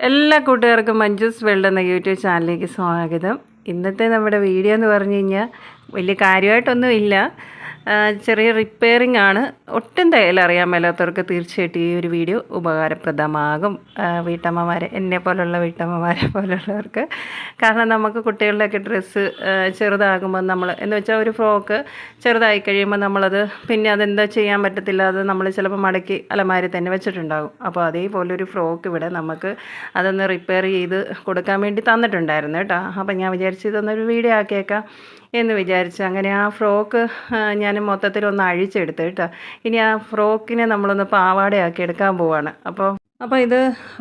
എല്ലാ കൂട്ടുകാർക്കും മഞ്ജുസ് വേൾഡ് എന്ന യൂട്യൂബ് ചാനലിലേക്ക് സ്വാഗതം. ഇന്നത്തെ നമ്മുടെ വീഡിയോ എന്ന് പറഞ്ഞു കഴിഞ്ഞാൽ വലിയ കാര്യമായിട്ടൊന്നും ഇല്ല ആ, ചെറിയ റിപ്പയറിംഗ് ആണ്. ഒട്ടും തയ്യൽ അറിയാൻ മേലാത്തവർക്ക് തീർച്ചയായിട്ടും ഈ ഒരു വീഡിയോ ഉപകാരപ്രദമാകും. വീട്ടമ്മമാരെ എന്നെ പോലുള്ള വീട്ടമ്മമാരെ പോലുള്ളവർക്ക്. കാരണം നമുക്ക് കുട്ടികളുടെയൊക്കെ ഡ്രസ്സ് ചെറുതാകുമ്പോൾ നമ്മൾ എന്ന് വെച്ചാൽ ഒരു ഫ്രോക്ക് ചെറുതായി കഴിയുമ്പോൾ നമ്മളത് പിന്നെ അതെന്താ ചെയ്യാൻ പറ്റത്തില്ല അത് നമ്മൾ ചിലപ്പോൾ മടക്കി അലമാരി തന്നെ വെച്ചിട്ടുണ്ടാകും. അപ്പോൾ അതേപോലെ ഒരു ഫ്രോക്ക് ഇവിടെ നമുക്ക് അതൊന്ന് റിപ്പയർ ചെയ്ത് കൊടുക്കാൻ വേണ്ടി തന്നിട്ടുണ്ടായിരുന്നു കേട്ടോ. അപ്പോൾ ഞാൻ വിചാരിച്ചു ഇതൊന്നൊരു വീഡിയോ ആക്കിയേക്കാം. എന്ന് വിചാരിച്ചു. അങ്ങനെ ആ ഫ്രോക്ക് ഞാൻ മൊത്തത്തിൽ ഒന്ന് അഴിച്ചെടുത്ത് കേട്ടോ. ഇനി ആ ഫ്രോക്കിനെ നമ്മളൊന്ന് പാവാടയാക്കി എടുക്കാൻ പോവാണ്. അപ്പോൾ അപ്പോൾ ഇത്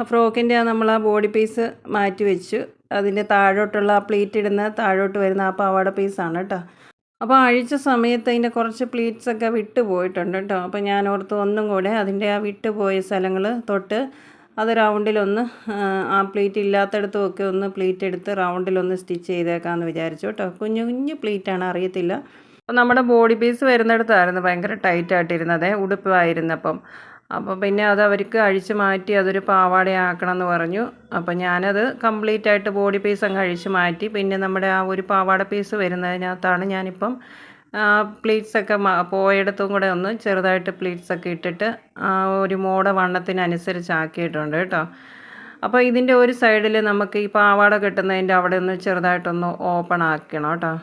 ഫ്രോക്കിന്റെ നമ്മൾ ആ ബോഡി പീസ് മാറ്റി വെച്ചു. അതിന്റെ താഴോട്ടുള്ള ആ പ്ലീറ്റ് ഇടുന്ന താഴോട്ട് വരുന്ന ആ പാവാട പീസാണ് കേട്ടോ. അപ്പോൾ അഴിച്ച സമയത്ത് അതിന്റെ കുറച്ച് പ്ലീറ്റ്സൊക്കെ വിട്ടു പോയിട്ടുണ്ട് കേട്ടോ. അപ്പോൾ ഞാൻ ഓർത്ത് ഒന്നും കൂടെ അതിന്റെ ആ വിട്ടുപോയ സ്ഥലങ്ങൾ തൊട്ട് അത് റൗണ്ടിലൊന്ന് ആ, പ്ലേറ്റ് ഇല്ലാത്തടത്തുമൊക്കെ ഒന്ന് പ്ലേറ്റ് എടുത്ത് റൗണ്ടിലൊന്ന് സ്റ്റിച്ച് ചെയ്തേക്കാമെന്ന് വിചാരിച്ചു കേട്ടോ. കുഞ്ഞു കുഞ്ഞു പ്ലീറ്റാണ് അറിയത്തില്ല. അപ്പോൾ നമ്മുടെ ബോഡി പീസ് വരുന്നിടത്തായിരുന്നു ഭയങ്കര ടൈറ്റായിട്ടിരുന്നത് ഉടുപ്പായിരുന്നപ്പം. അപ്പോൾ പിന്നെ അത് അവർക്ക് അഴിച്ച് മാറ്റി അതൊരു പാവാടയാക്കണം എന്ന് പറഞ്ഞു. അപ്പോൾ ഞാനത് കംപ്ലീറ്റ് ആയിട്ട് ബോഡി പീസ് അങ്ങ് അഴിച്ച് മാറ്റി. പിന്നെ നമ്മുടെ ആ ഒരു പാവാട പീസ് വരുന്നതിനകത്താണ് ഞാനിപ്പം പ്ലീറ്റ്സ് ഒക്കെ മ- പോയിടത്തും കൂടെ ഒന്ന് ചെറുതായിട്ട് പ്ലീറ്റ്സൊക്കെ ഇട്ടിട്ട് ഒരു മോട വണ്ണത്തിനനുസരിച്ച് ആക്കിയിട്ടുണ്ട് കേട്ടോ. അപ്പോൾ ഇതിന്റെ ഒരു സൈഡിൽ നമുക്ക് ഈ പാവാട കെട്ടുന്നതിന്റെ അവിടെ ഒന്ന് ചെറുതായിട്ടൊന്ന് ഓപ്പൺ ആക്കണം കേട്ടോ.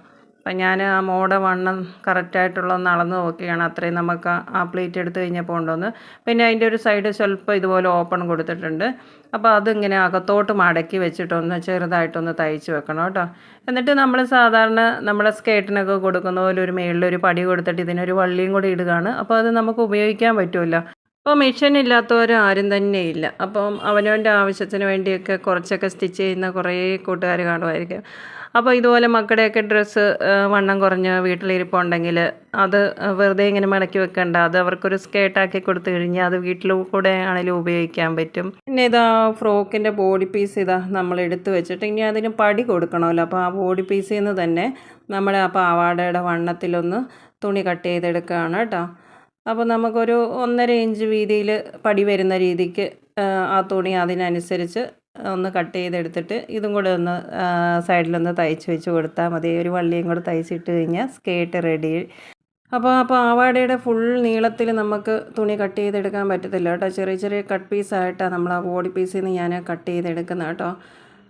അപ്പം ഞാൻ ആ മോഡ വണ്ണം കറക്റ്റായിട്ടുള്ള ഒന്ന് അളന്ന് നോക്കിയാണ്. അത്രയും നമുക്ക് ആ- ആ പ്ലേറ്റ് എടുത്ത് കഴിഞ്ഞപ്പോൾ ഉണ്ടോന്ന്. പിന്നെ അതിന്റെ ഒരു സൈഡ് സ്വല്പം ഇതുപോലെ ഓപ്പൺ കൊടുത്തിട്ടുണ്ട്. അപ്പോൾ അതിങ്ങനെ അകത്തോട്ട് മടക്കി വെച്ചിട്ടൊന്ന് ചെറുതായിട്ടൊന്ന് തയ്ച്ച് വെക്കണം കേട്ടോ. എന്നിട്ട് നമ്മൾ സാധാരണ നമ്മളെ സ്കേട്ടിനൊക്കെ കൊടുക്കുന്ന പോലെ ഒരു മേളിലൊരു പടി കൊടുത്തിട്ട് ഇതിനൊരു വള്ളിയും കൂടി ഇടുകയാണ്. അപ്പോൾ അത് നമുക്ക് ഉപയോഗിക്കാൻ പറ്റുമല്ലോ അപ്പോൾ മെഷീൻ ഇല്ലാത്തവർ ആരും തന്നെ ഇല്ല. അപ്പം അവനവന്റെ ആവശ്യത്തിന് വേണ്ടിയൊക്കെ കുറച്ചൊക്കെ സ്റ്റിച്ച് ചെയ്യുന്ന കുറേ കൂട്ടുകാർ കാണുമായിരിക്കും. അപ്പോൾ ഇതുപോലെ മക്കളുടെയൊക്കെ ഡ്രസ്സ് വണ്ണം കുറഞ്ഞ് വീട്ടിലിരിപ്പുണ്ടെങ്കിൽ അത് വെറുതെ ഇങ്ങനെ മടക്കി വെക്കേണ്ട. അത് അവർക്കൊരു സ്കേർട്ടാക്കി കൊടുത്തു കഴിഞ്ഞാൽ അത് വീട്ടിൽ കൂടെ ആണെങ്കിലും ഉപയോഗിക്കാൻ പറ്റും. പിന്നെ ഇതാ ഫ്രോക്കിന്റെ ബോഡി പീസ് ഇതാ നമ്മൾ എടുത്ത് വെച്ചിട്ട് ഇനി അതിന് പടി കൊടുക്കണമല്ലോ. അപ്പോൾ ആ ബോഡി പീസിൽ നിന്ന് തന്നെ നമ്മുടെ ആ പാവാടയുടെ വണ്ണത്തിലൊന്ന് തുണി കട്ട് ചെയ്തെടുക്കുകയാണ് കേട്ടോ. അപ്പോൾ നമുക്കൊരു ഒന്നര ഇഞ്ച് വീതിയിൽ പടി വരുന്ന രീതിക്ക് ആ, ആ തുണി അതിനനുസരിച്ച് ഒന്ന് കട്ട് ചെയ്തെടുത്തിട്ട് ഇതും കൂടെ ഒന്ന് സൈഡിലൊന്ന് തയ്ച്ച് വെച്ച് കൊടുത്താൽ മതി. ഒരു വള്ളിയും കൂടെ തയ്ച്ചിട്ട് കഴിഞ്ഞാൽ സ്കേർട്ട് റെഡി. അപ്പോൾ ആ പാവാടയുടെ ഫുൾ നീളത്തിൽ നമുക്ക് തുണി കട്ട് ചെയ്തെടുക്കാൻ പറ്റത്തില്ല കേട്ടോ. ചെറിയ ചെറിയ കട്ട് പീസായിട്ടാണ് നമ്മൾ ആ ബോഡി പീസിൽ നിന്ന് ഞാൻ കട്ട് ചെയ്തെടുക്കുന്നത് കേട്ടോ.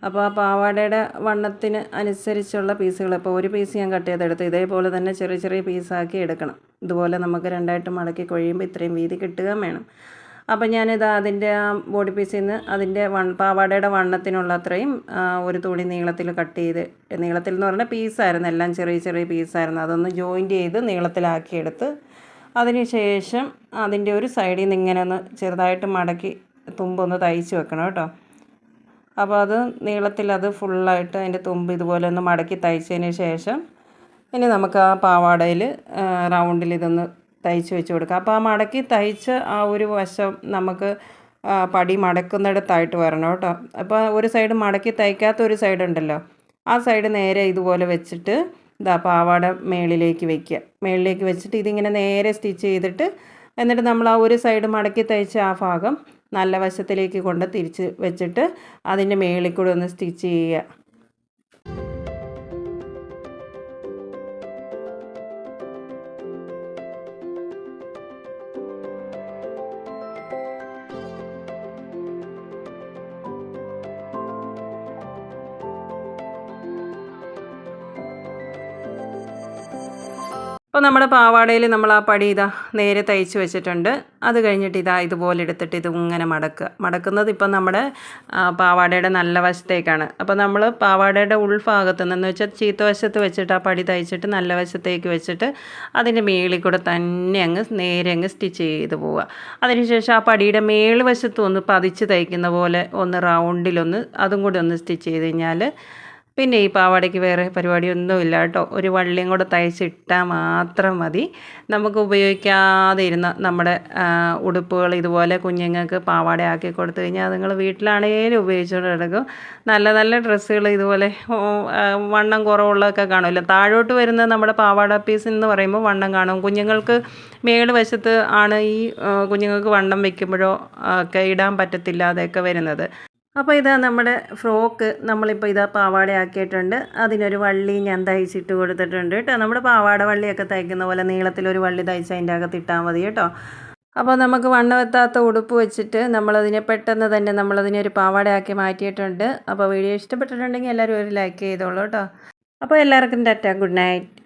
അപ്പോൾ ആ പാവാടയുടെ വണ്ണത്തിന് അനുസരിച്ചുള്ള പീസുകൾ ഇപ്പോൾ ഒരു പീസ് ഞാൻ കട്ട് ചെയ്തെടുത്ത്. ഇതേപോലെ തന്നെ ചെറിയ ചെറിയ പീസാക്കി എടുക്കണം. ഇതുപോലെ നമുക്ക് രണ്ടായിട്ട് മടക്കി കൊഴിയുമ്പോൾ ഇത്രയും വീതി കിട്ടുകയും വേണം. അപ്പം ഞാനിത് അതിന്റെ ആ ബോഡി പീസിൽ നിന്ന് അതിന്റെ വൺ പാവാടയുടെ വണ്ണത്തിനുള്ള അത്രയും ഒരു തുണി നീളത്തിൽ കട്ട് ചെയ്ത് നീളത്തിൽ എന്ന് പറഞ്ഞാൽ പീസായിരുന്നു എല്ലാം ചെറിയ ചെറിയ പീസായിരുന്നു അതൊന്ന് ജോയിന്റ് ചെയ്ത് നീളത്തിലാക്കിയെടുത്ത് അതിന് ശേഷം അതിന്റെ ഒരു സൈഡിൽ നിന്ന് ഇങ്ങനെ ഒന്ന് ചെറുതായിട്ട് മടക്കി തുമ്പൊന്ന് തയ്ച്ച് വെക്കണം കേട്ടോ. അപ്പോൾ അത് നീളത്തിൽ അത് ഫുള്ളായിട്ട് അതിന്റെ തുമ്പ് ഇതുപോലെ ഒന്ന് മടക്കി തയ്ച്ചതിന് ശേഷം ഇനി നമുക്ക് ആ പാവാടയിൽ റൗണ്ടിൽ ഇതൊന്ന് തയ്ച്ച് വെച്ച് കൊടുക്കുക. അപ്പോൾ ആ മടക്കി തയ്ച്ച് ആ ഒരു വശം നമുക്ക് പടി മടക്കുന്നിടത്തായിട്ട് വരണം കേട്ടോ. അപ്പോൾ ഒരു സൈഡ് മടക്കി തയ്ക്കാത്ത ഒരു സൈഡ് ഉണ്ടല്ലോ. ആ സൈഡ് നേരെ ഇതുപോലെ വെച്ചിട്ട് ഇതാ പാവാട മേളിലേക്ക് വെക്കുക. മേളിലേക്ക് വെച്ചിട്ട് ഇതിങ്ങനെ നേരെ സ്റ്റിച്ച് ചെയ്തിട്ട് എന്നിട്ട് നമ്മൾ ആ ഒരു സൈഡ് മടക്കി തയ്ച്ച ആ ഭാഗം നല്ല വശത്തിലേക്ക് കൊണ്ട് തിരിച്ച് വെച്ചിട്ട് അതിന്റെ മേളിൽ കൂടെ ഒന്ന് സ്റ്റിച്ച് ചെയ്യുക. അപ്പോൾ നമ്മുടെ പാവാടയിൽ നമ്മൾ ആ പടി ഇതാ നേരെ തയ്ച്ച് വെച്ചിട്ടുണ്ട്. അത് കഴിഞ്ഞിട്ട് ഇതാ ഇതുപോലെ എടുത്തിട്ട് ഇത് ഇങ്ങനെ മടക്കുക. മടക്കുന്നത് ഇപ്പം നമ്മുടെ പാവാടയുടെ നല്ല വശത്തേക്കാണ്. അപ്പോൾ നമ്മൾ പാവാടയുടെ ഉൾഭാഗത്ത് നിന്ന് വെച്ചാൽ ചീത്ത വശത്ത് വെച്ചിട്ട് ആ പടി തയ്ച്ചിട്ട് നല്ല വശത്തേക്ക് വെച്ചിട്ട് അതിന്റെ മേളിൽ കൂടെ തന്നെ അങ്ങ് നേരെ അങ്ങ് സ്റ്റിച്ച് ചെയ്ത് പോവുക. അതിനുശേഷം ആ പടിയുടെ മേൾ വശത്ത് ഒന്ന് പതിച്ച് തയ്ക്കുന്ന പോലെ ഒന്ന് റൗണ്ടിലൊന്ന് അതും കൂടി ഒന്ന് സ്റ്റിച്ച് ചെയ്ത് കഴിഞ്ഞാൽ പിന്നെ ഈ പാവാടയ്ക്ക് വേറെ പരിപാടിയൊന്നുമില്ല കേട്ടോ ഒരു വള്ളിയും കൂടെ തയ്ച്ചിട്ടാൽ മാത്രം മതി. നമുക്ക് ഉപയോഗിക്കാതെ ഇരുന്ന നമ്മുടെ ഉടുപ്പുകൾ ഇതുപോലെ കുഞ്ഞുങ്ങൾക്ക് പാവാട ആക്കി കൊടുത്തു കഴിഞ്ഞാൽ നിങ്ങൾ വീട്ടിലാണേലും ഉപയോഗിച്ചുകൊണ്ട് കിടക്കും നല്ല നല്ല ഡ്രസ്സുകൾ ഇതുപോലെ വണ്ണം കുറവുള്ളതൊക്കെ കാണുമല്ലോ താഴോട്ട് വരുന്ന നമ്മുടെ പാവാട പീസ് എന്ന് പറയുമ്പോൾ വണ്ണം കാണും. കുഞ്ഞുങ്ങൾക്ക് മേൾ വശത്ത് ആണ് ഈ കുഞ്ഞുങ്ങൾക്ക് വണ്ണം വെക്കുമ്പോഴോ ഒക്കെ ഇടാൻ പറ്റത്തില്ലാതെയൊക്കെ വരുന്നത്. അപ്പോൾ ഇതാ നമ്മുടെ ഫ്രോക്ക് നമ്മളിപ്പോൾ ഇതാ പാവാട ആക്കിയിട്ടുണ്ട് അതിനൊരു വള്ളി ഞാൻ തയ്ച്ചിട്ട് കൊടുത്തിട്ടുണ്ട് കേട്ടോ. നമ്മുടെ പാവാട വള്ളിയൊക്കെ തയ്ക്കുന്ന പോലെ നീളത്തിലൊരു വള്ളി തയ്ച്ച് അതിന്റെ അകത്ത് ഇട്ടാൽ മതി കേട്ടോ. അപ്പോൾ നമുക്ക് വണ്ണമെത്താത്ത ഉടുപ്പ് വെച്ചിട്ട് നമ്മളതിനെ പെട്ടെന്ന് തന്നെ നമ്മളതിനെ ഒരു പാവാടയാക്കി മാറ്റിയിട്ടുണ്ട്. അപ്പോൾ വീഡിയോ ഇഷ്ടപ്പെട്ടിട്ടുണ്ടെങ്കിൽ എല്ലാവരും ഒരു ലൈക്ക് ചെയ്തോളൂ കേട്ടോ. അപ്പോൾ എല്ലാവർക്കും ടാറ്റ. Good night.